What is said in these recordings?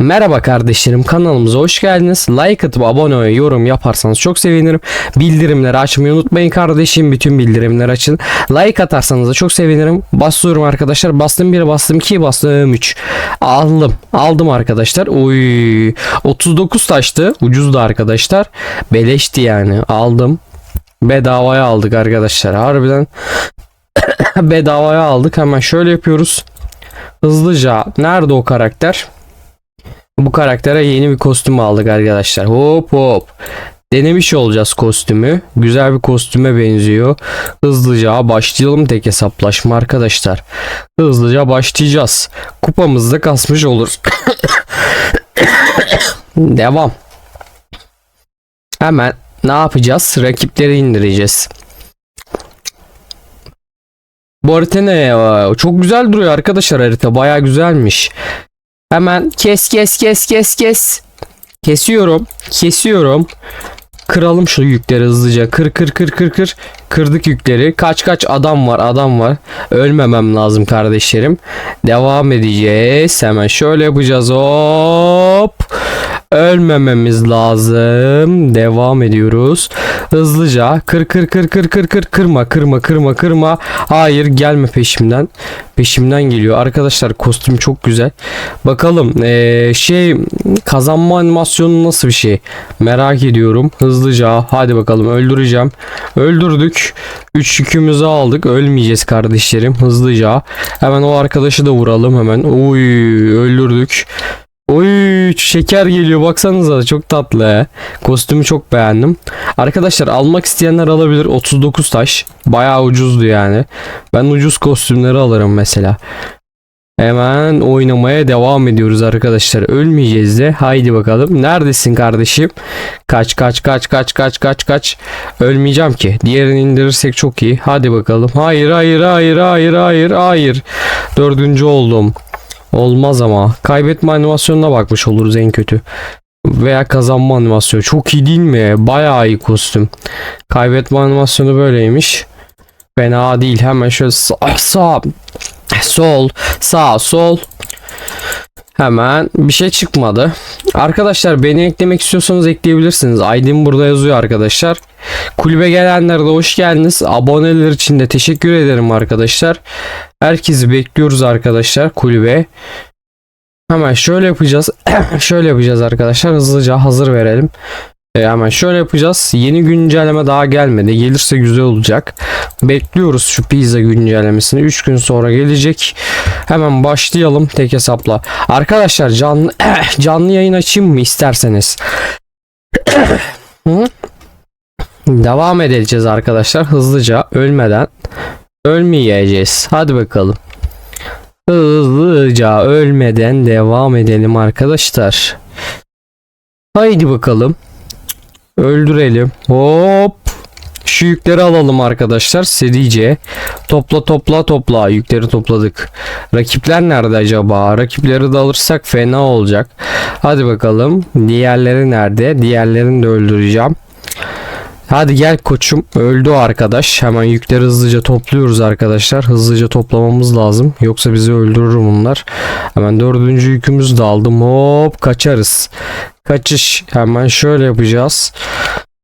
Merhaba kardeşlerim kanalımıza hoş geldiniz. Like atıp abone ve yorum yaparsanız çok sevinirim. Bildirimleri açmayı unutmayın kardeşim. Bütün bildirimleri açın. Like atarsanız da çok sevinirim. Basıyorum arkadaşlar. Bastım 1 bastım 2 bastım 3. Aldım. Aldım arkadaşlar. Uy. 39 taştı. Ucuzdu arkadaşlar. Beleşti yani. Aldım. Bedavaya aldık arkadaşlar. Harbiden bedavaya aldık. Hemen şöyle yapıyoruz. Hızlıca. Nerede o karakter? Bu karaktere yeni bir kostüm aldık arkadaşlar. Hop hop. Denemiş olacağız kostümü. Güzel bir kostüme benziyor. Hızlıca başlayalım tek hesaplaşma arkadaşlar. Hızlıca başlayacağız. Kupamızda kasmış olur. Devam. Hemen ne yapacağız? Rakipleri indireceğiz. Bu harita ne? Çok güzel duruyor arkadaşlar harita. Baya güzelmiş. Hemen kes kes kes kes kes. Kesiyorum. Kesiyorum. Kıralım şu yükleri hızlıca. Kır kır kır kır kır. Kırdık yükleri. Kaç kaç adam var adam var. Ölmemem lazım kardeşlerim. Devam edeceğiz. Hemen şöyle yapacağız. Hop. Ölmememiz lazım. Devam ediyoruz. Hızlıca kır kır kır kır kır kır kırma kırma kırma kırma. Hayır gelme peşimden. Peşimden geliyor. Arkadaşlar kostüm çok güzel. Bakalım eee, şey kazanma animasyonu nasıl bir şey? Merak ediyorum. Hızlıca hadi bakalım öldüreceğim. Öldürdük. 3 yükümüzü aldık. Ölmeyeceğiz kardeşlerim. Hızlıca. Hemen o arkadaşı da vuralım hemen. Uy öldürdük. Oy şeker geliyor baksanıza çok tatlı. Kostümü çok beğendim. Arkadaşlar almak isteyenler alabilir 39 taş. Bayağı ucuzdu yani. Ben ucuz kostümleri alırım mesela. Hemen oynamaya devam ediyoruz arkadaşlar. Ölmeyeceğiz de. Haydi bakalım. Neredesin kardeşim? Kaç kaç kaç kaç kaç kaç kaç. Ölmeyeceğim ki. Diğerini indirirsek çok iyi. Hadi bakalım. Hayır hayır hayır hayır hayır hayır. Dördüncü oldum. Olmaz ama. Kaybetme animasyonuna bakmış oluruz en kötü. Veya kazanma animasyonu. Çok iyi değil mi? Bayağı iyi kostüm. Kaybetme animasyonu böyleymiş. Fena değil. Hemen şöyle sağ, sağ sol, sağ, sol. Hemen bir şey çıkmadı. Arkadaşlar beni eklemek istiyorsanız ekleyebilirsiniz. ID'm burada yazıyor arkadaşlar. Kulübe gelenlere de hoş geldiniz. Aboneler için de teşekkür ederim arkadaşlar. Herkesi bekliyoruz arkadaşlar kulübe. Hemen şöyle yapacağız. şöyle yapacağız arkadaşlar. Hızlıca hazır verelim. E, hemen şöyle yapacağız. Yeni güncelleme daha gelmedi. Gelirse güzel olacak. Bekliyoruz şu pizza güncellemesini. 3 gün sonra gelecek. Hemen başlayalım tek hesapla. Arkadaşlar canlı canlı yayın açayım mı isterseniz? Devam edeceğiz arkadaşlar hızlıca ölmeden. Ölmeyeceğiz. Hadi bakalım. Hızlıca ölmeden devam edelim arkadaşlar. Haydi bakalım. Öldürelim. Hop. Şu yükleri alalım arkadaşlar. Serice. Topla topla topla. Yükleri topladık. Rakipler nerede acaba? Rakipleri de alırsak fena olacak. Hadi bakalım. Diğerleri nerede? Diğerlerini de öldüreceğim. Hadi gel koçum. Öldü arkadaş. Hemen yükleri hızlıca topluyoruz arkadaşlar. Hızlıca toplamamız lazım. Yoksa bizi öldürür bunlar. Hemen dördüncü yükümüzü de aldım. Hop kaçarız. Kaçış. Hemen şöyle yapacağız.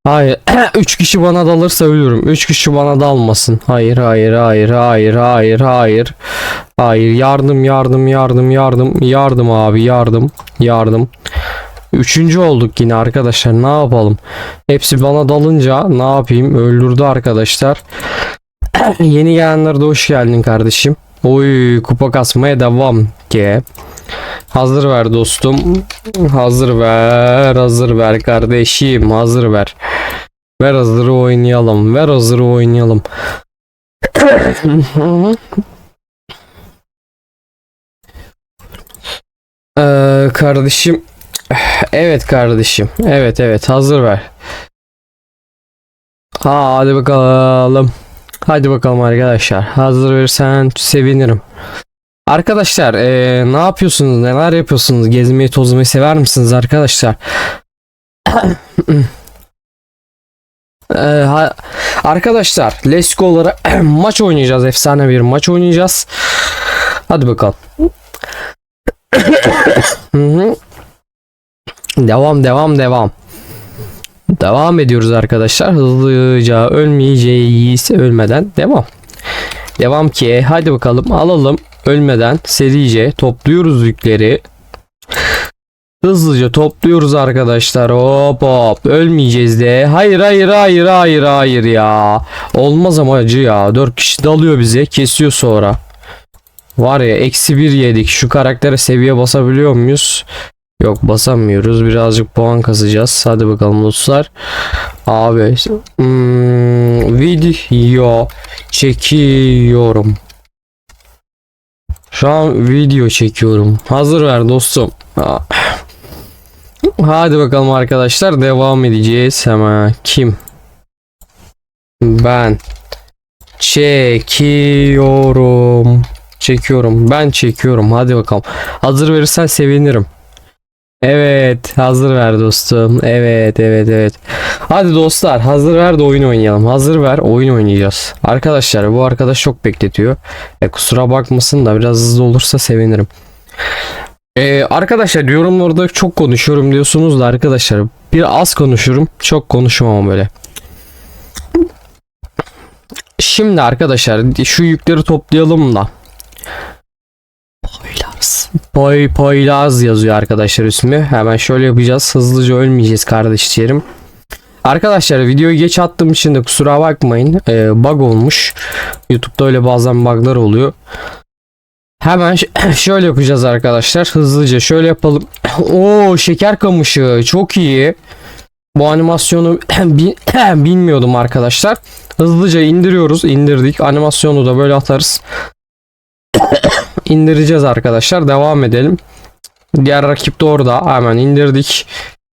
Hayır. 3 kişi bana dalırsa ölürüm. 3 kişi bana dalmasın. Hayır, hayır, hayır, hayır, hayır, hayır. Hayır, yardım, yardım, yardım, yardım, yardım abi, yardım, yardım. Üçüncü olduk yine arkadaşlar. Ne yapalım? Hepsi bana dalınca ne yapayım? Öldürdü arkadaşlar. Yeni gelenler de hoş geldin kardeşim. Oy kupa kasmaya devam ki. Hazır ver dostum. Hazır ver. Hazır ver kardeşim. Hazır ver. Ver hazırı oynayalım. Ver hazırı oynayalım. Ee, kardeşim. Evet kardeşim. Evet evet hazır ver. Ha, hadi bakalım. Hadi bakalım arkadaşlar. Hazır verirsen sevinirim. Arkadaşlar eee, ne yapıyorsunuz? Neler yapıyorsunuz? Gezmeyi tozmayı sever misiniz arkadaşlar? Eee, ha- arkadaşlar Let's Go maç oynayacağız. Efsane bir maç oynayacağız. Hadi bakalım. Devam devam devam. Devam ediyoruz arkadaşlar. Hızlıca ölmeyeceğiz ölmeden devam. Devam ki hadi bakalım alalım ölmeden serice topluyoruz yükleri. Hızlıca topluyoruz arkadaşlar. Hop hop. Ölmeyeceğiz de. Hayır hayır hayır hayır hayır ya. Olmaz ama acı ya. 4 kişi dalıyor bize. Kesiyor sonra. Var ya eksi 1 yedik. Şu karaktere seviye basabiliyor muyuz? Yok basamıyoruz. Birazcık puan kasacağız. Hadi bakalım dostlar. Abi hmm, video çekiyorum. Şu an video çekiyorum. Hazır ver dostum. Aa. Hadi bakalım arkadaşlar devam edeceğiz hemen. Kim? Ben çekiyorum. Çekiyorum. Ben çekiyorum. Hadi bakalım. Hazır verirsen sevinirim. Evet, hazır ver dostum. Evet, evet, evet. Hadi dostlar, hazır ver de oyun oynayalım. Hazır ver, oyun oynayacağız. Arkadaşlar, bu arkadaş çok bekletiyor. E, kusura bakmasın da biraz hızlı olursa sevinirim. Ee, arkadaşlar yorumlarda çok konuşuyorum diyorsunuz da arkadaşlar bir az konuşurum çok konuşmam böyle. Şimdi arkadaşlar şu yükleri toplayalım da. Poylaz. Poy Poylaz yazıyor arkadaşlar ismi. Hemen şöyle yapacağız. Hızlıca ölmeyeceğiz kardeşlerim. Arkadaşlar videoyu geç attığım için de kusura bakmayın. Ee, bug olmuş. YouTube'da öyle bazen buglar oluyor. Hemen şöyle yapacağız arkadaşlar. Hızlıca şöyle yapalım. Oo şeker kamışı çok iyi. Bu animasyonu bi- bilmiyordum arkadaşlar. Hızlıca indiriyoruz. indirdik. Animasyonu da böyle atarız. İndireceğiz arkadaşlar. Devam edelim. Diğer rakip de orada. Hemen indirdik.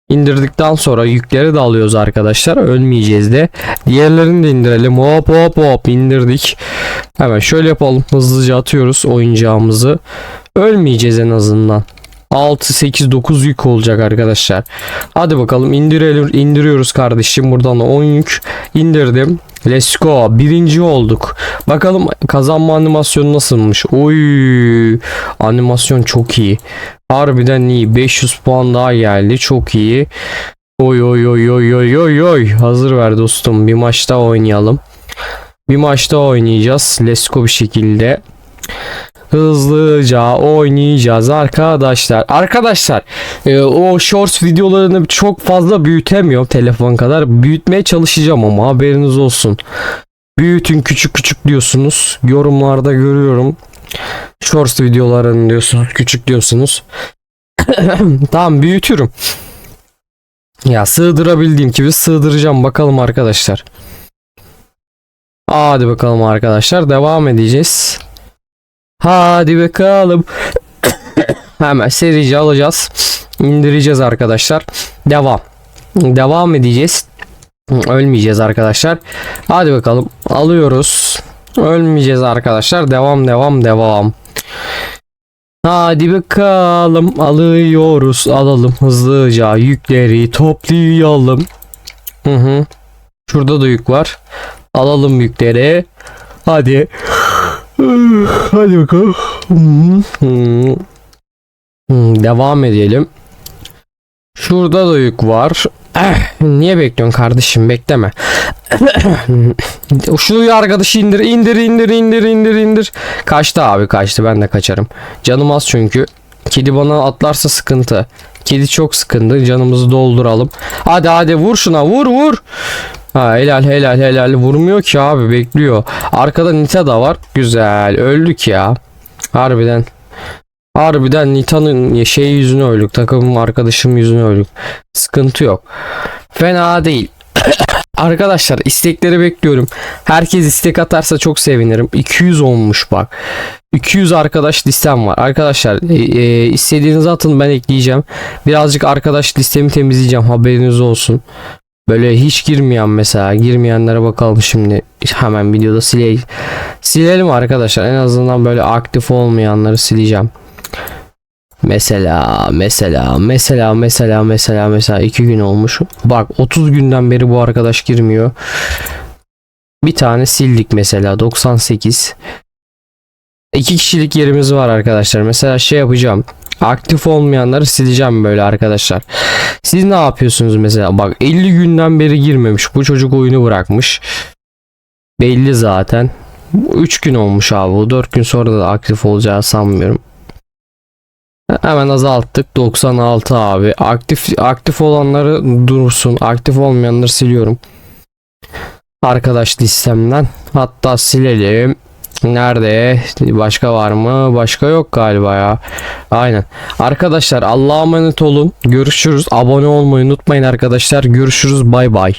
İndirdikten sonra yükleri de alıyoruz arkadaşlar. Ölmeyeceğiz de. Diğerlerini de indirelim. Hop hop hop indirdik. Hemen şöyle yapalım. Hızlıca atıyoruz oyuncağımızı. Ölmeyeceğiz en azından. 6, 8, 9 yük olacak arkadaşlar. Hadi bakalım indirelim. indiriyoruz kardeşim. Buradan da 10 yük indirdim. Let's go. Birinci olduk. Bakalım kazanma animasyonu nasılmış. Oy. Animasyon çok iyi. Harbiden iyi. 500 puan daha geldi. Çok iyi. Oy oy oy oy oy oy oy. Hazır ver dostum. Bir maç daha oynayalım. Bir maçta oynayacağız. Let's go bir şekilde. Hızlıca oynayacağız arkadaşlar. Arkadaşlar e, o shorts videolarını çok fazla büyütemiyorum telefon kadar. Büyütmeye çalışacağım ama haberiniz olsun. Büyütün küçük küçük diyorsunuz. Yorumlarda görüyorum. Shorts videolarını diyorsunuz. Küçük diyorsunuz. tamam büyütürüm. Ya sığdırabildiğim gibi sığdıracağım bakalım arkadaşlar. Hadi bakalım arkadaşlar devam edeceğiz. Hadi bakalım. Hemen serici alacağız. İndireceğiz arkadaşlar. Devam. Devam edeceğiz. Ölmeyeceğiz arkadaşlar. Hadi bakalım. Alıyoruz. Ölmeyeceğiz arkadaşlar. Devam devam devam. Hadi bakalım. Alıyoruz. Alalım hızlıca. Yükleri toplayalım. Hı hı. Şurada da yük var. Alalım yükleri. Hadi. Hadi bakalım. Hmm, hmm. Devam edelim. Şurada da yük var. Eh, niye bekliyorsun kardeşim? Bekleme. Şu arkadaşı indir, indir, indir, indir, indir, indir. Kaçtı abi, kaçtı. Ben de kaçarım. Canım az çünkü. Kedi bana atlarsa sıkıntı. Kedi çok sıkıntı. Canımızı dolduralım. Hadi hadi vur şuna, vur vur. Ha helal helal helal vurmuyor ki abi bekliyor. Arkada Nita da var. Güzel öldük ya. Harbiden. Harbiden Nita'nın şey yüzüne öldük. Takımım arkadaşım yüzüne öldük. Sıkıntı yok. Fena değil. Arkadaşlar istekleri bekliyorum. Herkes istek atarsa çok sevinirim. 200 olmuş bak. 200 arkadaş listem var. Arkadaşlar e, e, istediğinizi atın ben ekleyeceğim. Birazcık arkadaş listemi temizleyeceğim. Haberiniz olsun. Böyle hiç girmeyen mesela girmeyenlere bakalım şimdi hemen videoda silelim. Silelim arkadaşlar en azından böyle aktif olmayanları sileceğim. Mesela mesela mesela mesela mesela mesela 2 gün olmuş. Bak 30 günden beri bu arkadaş girmiyor. Bir tane sildik mesela 98. İki kişilik yerimiz var arkadaşlar. Mesela şey yapacağım. Aktif olmayanları sileceğim böyle arkadaşlar. Siz ne yapıyorsunuz mesela? Bak 50 günden beri girmemiş. Bu çocuk oyunu bırakmış. Belli zaten. 3 gün olmuş abi. Bu 4 gün sonra da aktif olacağı sanmıyorum. Hemen azalttık. 96 abi. Aktif aktif olanları dursun. Aktif olmayanları siliyorum. Arkadaş listemden. Hatta silelim. Nerede? Başka var mı? Başka yok galiba ya. Aynen. Arkadaşlar Allah'a emanet olun. Görüşürüz. Abone olmayı unutmayın arkadaşlar. Görüşürüz. Bay bay.